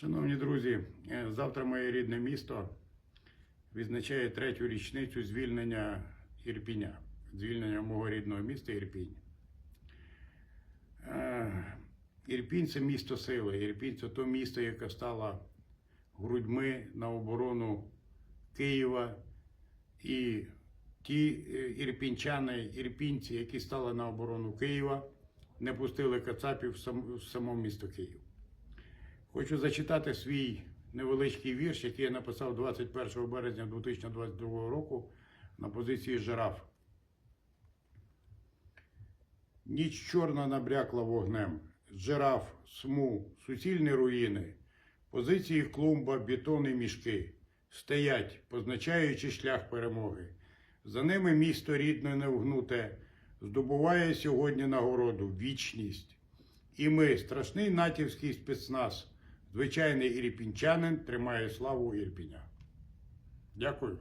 Шановні друзі, е, завтра моє рідне місто відзначає третю річницю звільнення Ірпіня, звільнення мого рідного міста Ірпінь. Е, Ірпінь це місто сили. Ірпінь це то місто, яке стало грудьми на оборону Києва. І ті е, ірпінчани, ірпінці, які стали на оборону Києва, не пустили кацапів в само місто Київ. Хочу зачитати свій невеличкий вірш, який я написав 21 березня 2022 року на позиції жираф. Ніч чорна набрякла вогнем, жираф, сму, суцільні руїни, позиції клумба, бетон і мішки стоять, позначаючи шлях перемоги. За ними місто рідне невгнуте, здобуває сьогодні нагороду, вічність. І ми, страшний натівський спецназ, звичайний ірпінчанин, тримає славу Ірпіня. Дякую.